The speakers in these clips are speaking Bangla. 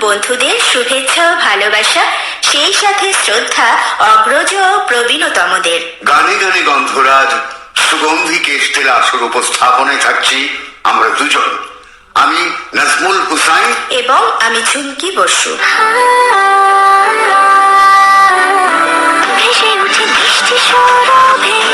বন্ধুদের শুভেচ্ছা ও ভালোবাসা সেই সাথে শ্রদ্ধা অগ্রজ ও প্রবীণতমদের। গানে গানে গন্ধরাজ সুগন্ধি তেল আসর উপস্থাপনায় থাকছি আমরা দুজন। আমি নাজমুল হুসাইন। এবং আমি ঝুমকি বসু। ভেসে উঠে বৃষ্টি সৌরভে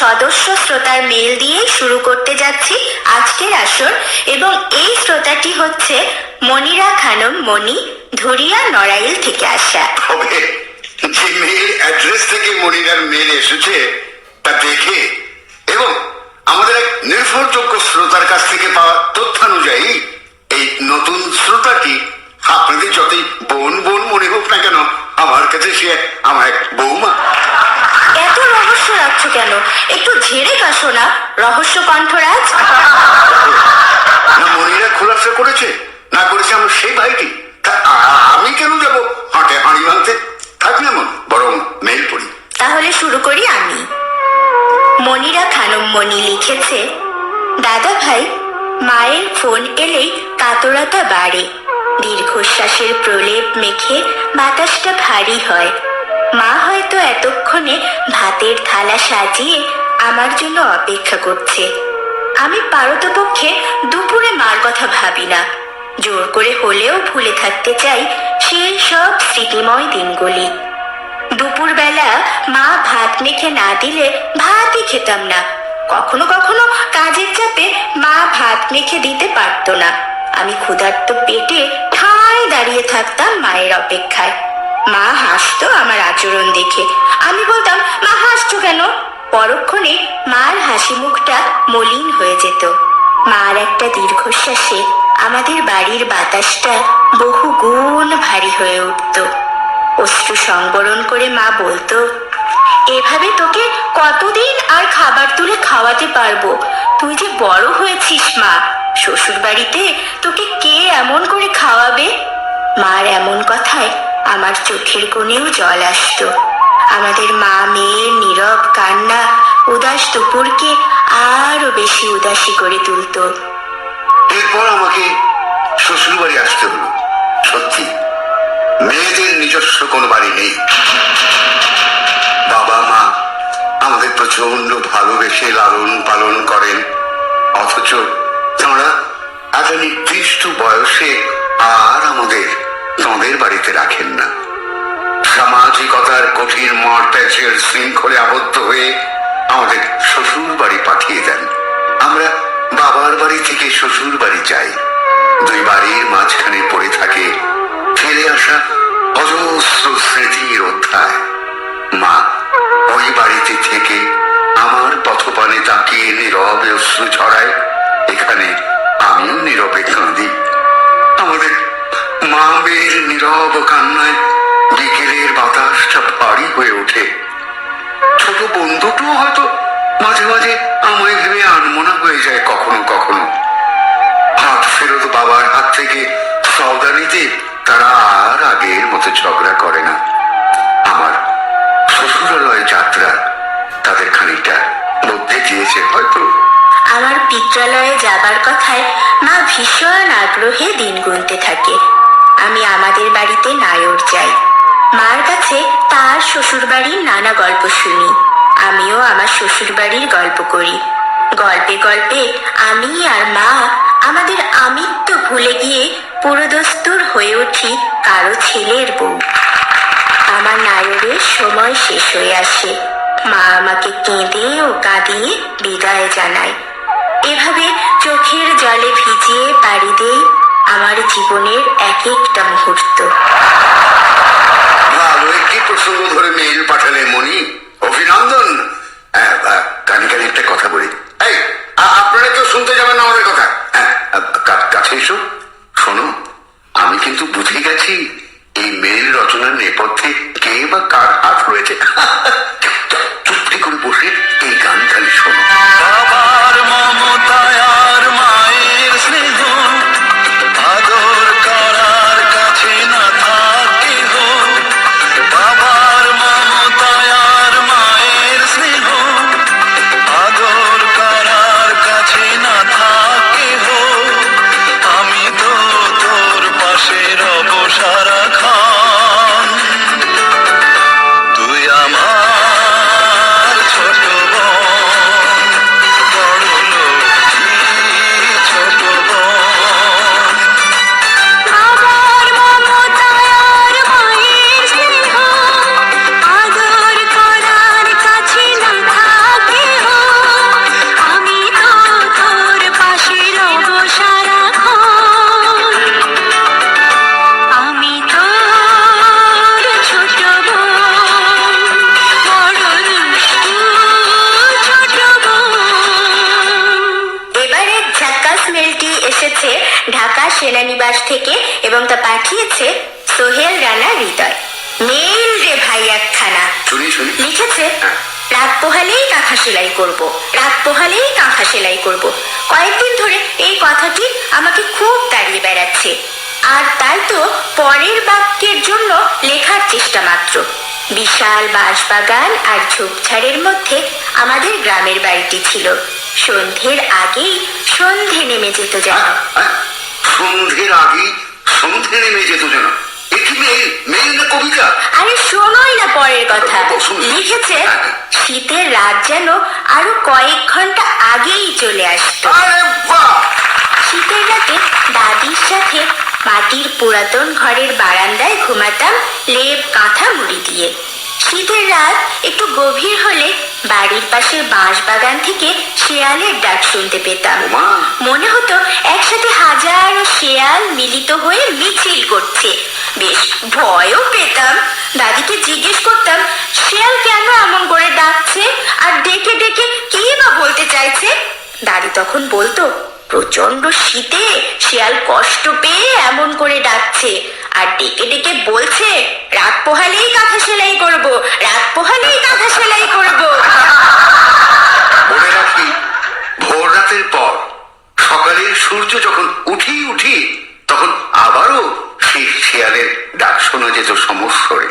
সদস্য শ্রোতার মেল দিয়ে শুরু করতে যাচ্ছি আজকের আসর এবং এই শ্রোতাটি হচ্ছে মনিরা খানম মনি ধুরিয়া নড়াইল থেকে আসা। যে মেল অ্যাড্রেস থেকে মনিরার মেল এসেছে, তা দেখে এবং আমাদের এক নির্ভরযোগ্য শ্রোতার কাছ থেকে পাওয়া তথ্যানুযায়ী এই নতুন শ্রোতাটি আপনাদের যতই বোন বোন মনে হোক না কেন, আমার কাছে সে আমার এক বৌমা। এত রহস্য রাখছো কেন? একটু ঝেড়ে কাশো না রহস্য কণ্ঠরাজ। না মনিরা খোলাসা করেছে। না করেছে আমার সেই ভাইটি। তা আমি কেন যাব? হাঁটে হাঁড়ি ভাঙতে থাক না মন বরং মেল পড়ি। তাহলে শুরু করি আমি। মনিরা খানম মনি লিখেছে দাদা ভাই মায়ের ফোন এলেই কাতরতা বাড়ে। দীর্ঘশ্বাসের প্রলেপ মেখে বাতাসটা ভারী হয়। মা হয়তো এতক্ষণে ভাতের থালা সাজিয়ে আমার জন্য অপেক্ষা করছে। আমি পারতপক্ষে দুপুরে মার কথা ভাবি না। জোর করে হলেও ভুলে থাকতে চাই সেই সব স্মৃতিময় দিনগুলি। দুপুরবেলা মা ভাত মেখে না দিলে ভাতই খেতাম না। কখনো কখনো কাজের চাপে মা ভাত মেখে দিতে পারতো না। আমি ক্ষুধার্ত পেটে ঠায় দাঁড়িয়ে থাকতাম মায়ের অপেক্ষায়। মা হাসতো আমার আচরণ দেখে। আমি বলতাম, মা, হাসছো কেন? পরক্ষণে মার হাসি মুখটা মলিন হয়ে যেত। মার একটা দীর্ঘশ্বাসে আমাদের বাড়ির বাতাসটা বহু গুণ ভারী হয়ে উঠতো। অশ্রু সংবরণ করে মা বলতো, এভাবে তোকে কতদিন আর খাবার তুলে খাওয়াতে পারব? তুই যে বড় হয়েছিস, মা শ্বশুর বাড়িতে তোকে কে এমন করে খাওয়াবে? মার এমন কথায় আমার চোখের কোণেও জল আসতো। আমাদের মা মেয়ের নীরব, কান্না, উদাস দুপুরকে আরও বেশি উদাসী করে তুলতো। এরপর আমাকে শ্বশুর বাড়ি আসতে হলো। সত্যি, মেয়েদের নিজস্ব কোনো বাড়ি নেই। বাবা, মা আমাদের প্রচণ্ড ভালোবেসে লালন পালন করেন। অথচ তাঁরা একটা নির্দিষ্ট বয়সে তাঁদের বাড়িতে রাখেন না। সামাজিকতার কঠিন মর প্যাচের শৃঙ্খলে আবদ্ধ হয়ে আমাদের শ্বশুর বাড়ি পাঠিয়ে দেন। আমরা বাবার বাড়ি থেকে শ্বশুর বাড়ি যাই। দুই বাড়ির মাঝখানে পড়ে থাকে ফেলে আসা অজস্র স্মৃতির অধ্যায়। মা, ওই বাড়িতে থেকে আমার পথপানে তাকিয়ে নীরবে অশ্রু ছড়ায় এখানে বন্ধুটিও হয়তো মাঝে মাঝে আমায় ভেবে আনমনা হয়ে যায় কখনো কখনো। হাত ফেরত বাবার হাত থেকে সওদা নিতে তারা আর আগের মতো ঝগড়া করে না। আমার শ্বশুরালয় যাত্রা তাদের খানিকটা মধ্যে দিয়েছে, হয়তো। আমার পিত্রালয়ে যাবার কথায় মা ভীষণ আগ্রহে দিন গুনতে থাকে। আমি আমাদের বাড়িতে নায়র যাই। মার কাছে তার শ্বশুরবাড়ির নানা গল্প শুনি। আমিও আমার শ্বশুরবাড়ির গল্প করি। গল্পে গল্পে আমি আর মা আমাদের আমিত্ব ভুলে গিয়ে পুরোদস্তুর হয়ে উঠি কারও ছেলের বউ। আমার নায়রের সময় শেষ হয়ে আসে। মা আমাকে কেঁদে ও কাঁদিয়ে বিদায় জানায়। এভাবে চোখের জলে ভিজিয়ে পাড়ি দেই আমার জীবনের এক একটা মুহূর্ত ধরে মেইল পাঠালে মনি অভিনন্দন। হ্যাঁ, কানে কানে একটা কথা বলি। এই আপনারা কেউ শুনতে যাবেন না আমাদের কথা। হ্যাঁ, কাছে এসো। শোনো আমি কিন্তু বুঝে গেছি এই মেয়ের রচনার নেপথ্যে কে বা কার হাত রয়েছে। কাঁথা সেলাই করব। রাত পোহালেই কাঁথা সেলাই করব। কয়েকদিন ধরে এই কথাটি আমাকে খুব তাড়িয়ে বেড়াচ্ছে। আর তাই তো পরের বাক্যের জন্য লেখার চেষ্টা মাত্র। বিশাল বাঁশবাগান আর ঝোপঝাড়ের মধ্যে আমাদের গ্রামের বাড়িটি ছিল। সন্ধ্যের আগেই সন্ধে নেমে যেত যেন। সন্ধ্যের আগে সন্ধ্যে নেমে যেত যেন। কবিতা। আরে শোনোই না পরের কথা। লিখেছে শীতের রাত যেন আরও কয়েক ঘণ্টা আগেই চলে আসতো। শীতের রাতে দাদির সাথে মাটির পুরাতন ঘরের বারান্দায় ঘুমাতাম লেপ কাঁথা মুড়ি দিয়ে। শীতের রাত একটু গভীর হলে বাড়ির পাশের বাঁশ বাগান থেকে শেয়ালের ডাক শুনতে পেতাম। মনে হতো একসাথে হাজারো শেয়াল মিলিত হয়ে মিছিল করছে। বেশ ভয়ও পেতাম। দাদিকে জিজ্ঞেস করতাম শেয়াল কেন এমন করে ডাকছে? আর ডেকে ডেকে কি বা বলতে চাইছে? দাদি তখন বলতো প্রচণ্ড শীতে শিয়াল কষ্ট পেয়ে এমন করে ডাকছে। আর ডেকে ডেকে বলছে, রাত পোহালেই কাঁথা সেলাই করব, রাত পোহালেই কাঁথা সেলাই করব। বলে রাখি, ভোর রাতের পর সকালের সূর্য যখন উঠি উঠি, তখন আবারও সেই শেয়ালের ডাক শোনা যেত সমস্বরে।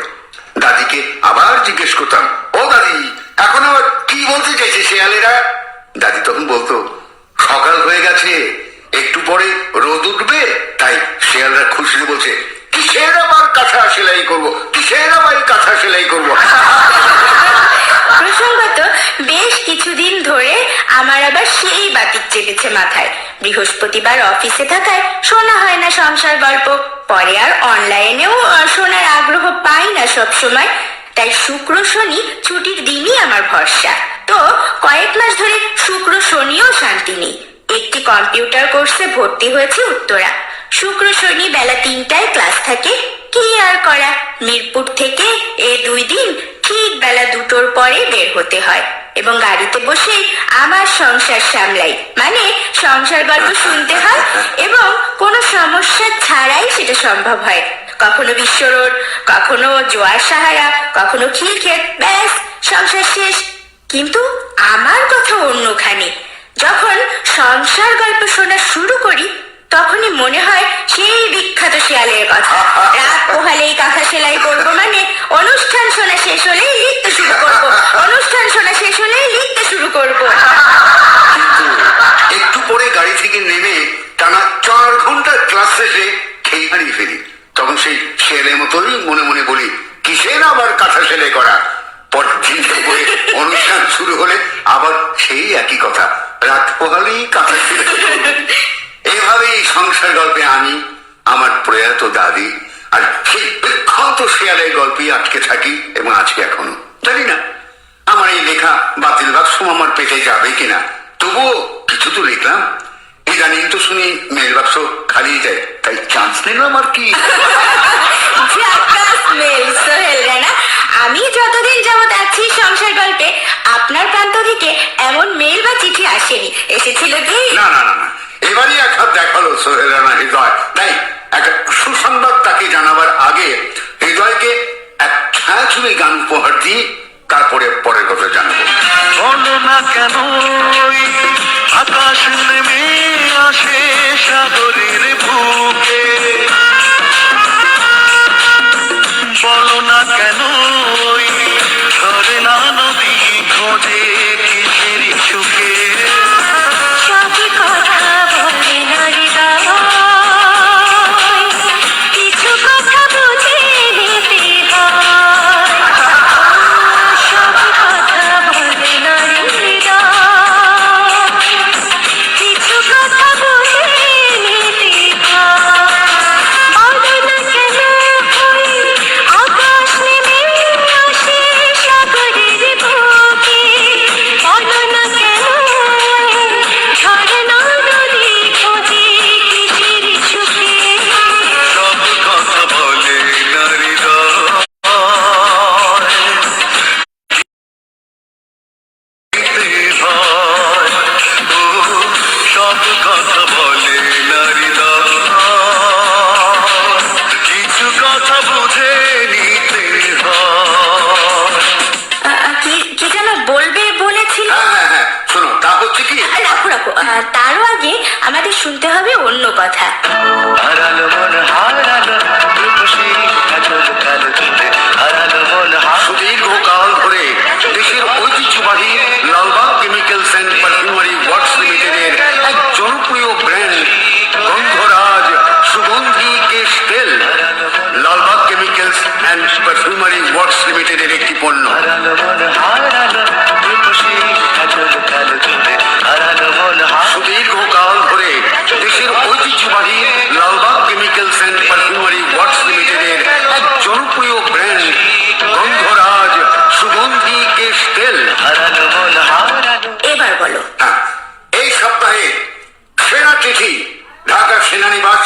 দাদিকে আবার জিজ্ঞেস করতাম, ও দাদি, এখন আবার কি বলতে চাইছে শেয়ালেরা? দাদি তখন বলতো সকাল হয়ে গেছে। একটু পরে রোদ উঠবে, তাই শেয়ালরা খুশিতে বলছে, কিসের আবার কাঁথা সেলাই করব? কিসের এই কাঁথা সেলাই করব? প্রসঙ্গত, বেশ কিছুদিন ধরে আমার আবার সেই বাতিক চেপেছে মাথায়। বৃহস্পতিবার অফিসে থাকায় শোনা হয় না সংসার গল্প। পরে আর অনলাইনেও শোনার আগ্রহ পাই না সব সময় তাই শুক্র শনি ছুটির দিনই আমার ভরসা। তো কয়েক মাস ধরে শুক্র শনিও শান্তি নেই। একটি কম্পিউটার কোর্সে ভর্তি হয়েছে উত্তরা। শুক্র, শনি বেলা তিনটায় ক্লাস থাকে। কি আর করা? মিরপুর থেকে এ দুই দিন ঠিক বেলা দুটোর পরে বের হতে হয় এবং গাড়িতে বসে আমার সংসার সামলাই। মানে সংসার গল্প শুনতে হয় এবং কোনো সমস্যা ছাড়াই সেটা সম্ভব হয়। কখনো বিশ্ব রোড, কখনো জোয়ার সাহারা, কখনো খিলক্ষেত, ব্যাস, সংসার শেষ। কিন্তু আমার কথা অন্যখানে। যখন সংসার গল্প শোনা শুরু করি, তখনই মনে হয় সেই বিখ্যাত শিয়ালের কথা। রাত পোহালেই কাঁথা সেলাই করব মানে অনুষ্ঠান শোনা শেষ হলেই লিখতে শুরু করব অনুষ্ঠান শোনা শেষ হলেই লিখতে শুরু করব কিন্তু একটু পরে গাড়ি থেকে নেমে টানা চার ঘণ্টার ক্লাস শেষে খেয়ে হারিয়ে ফেলি তখন সেই ছেলে মতোই মনে মনে বলি কিসের আবার কাঁথা সেলাই করা পরের দিন করে অনুষ্ঠান শুরু হলে আবার সেই একই কথা রাত পোহালেই কাঁথা সেলাই করব। এভাবেই সংসার গল্পে আমি আমার প্রয়াত দাদি আর সেই বিখ্যাত শেয়ালের গল্পে আটকে থাকি এবং আছি এখনও। জানি না আমার এই লেখা বাতিল বাক্স আমার পেটে যাবে কিনা। তবুও কিছু তো লিখলাম। ইদানিং তো শুনি মেল বাক্স খালিয়ে যায়। তাই চান্স নিলাম আর কি। আমি যতদিন যাবৎ আছি সংসার গল্পে আপনার প্রান্ত থেকে এমন মেল বা চিঠি আসেনি। এসেছিল কি? না না না এবারই এক হাত দেখাল সোহেল রানা প্রথমে গান উপহার দিয়ে তারপরে পরের কথা জানব। বলো না কেন আকাশ নেমে আসে সাগরের বুকে? বলো না কেন ধরে না নদী খোঁজে? শুনতে হবে অন্য কথা।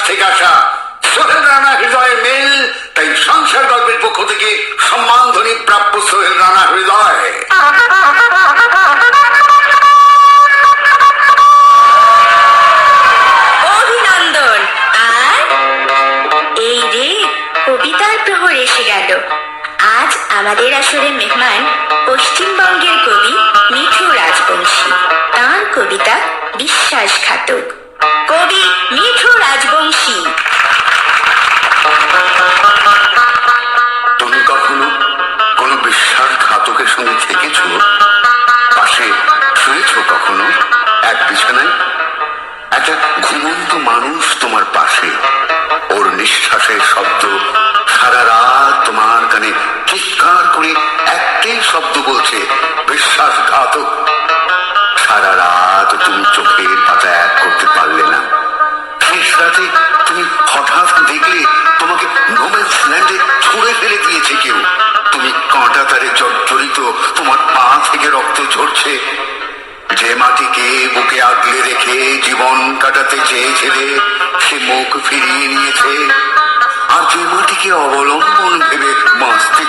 থেকে আসা সোহেল রানা হৃদয় মেল, তাই সংসার গল্পের পক্ষ থেকে সম্মানধ্বনি প্রাপ্য সোহেল রানা হৃদয়। আজ আমাদের আসরে মেহমান পশ্চিমবঙ্গের কবি মিঠু রাজবংশী। তার কবিতা বিশ্বাসঘাতক। কবি মিঠু রাজবংশী। তুমি কখনো কোনো বিশ্বাসঘাতকের সঙ্গে থেকেছ? পাশে শুয়েছ কখনো? এক বিছানায়? একটা ঘুমন্ত মানুষ তোমার পাশে। ওর নিঃশ্বাসের শব্দ সারা রাত তোমার কানে চিৎকার করে একটাই শব্দ বলছে মাটিকে বুকে আগলে রেখে জীবন কাটাতে চেয়েছিলে সে মুখ ফিরিয়ে নিয়েছে। আর যে মাটিকে অবলম্বন ভেবে বাঁচতে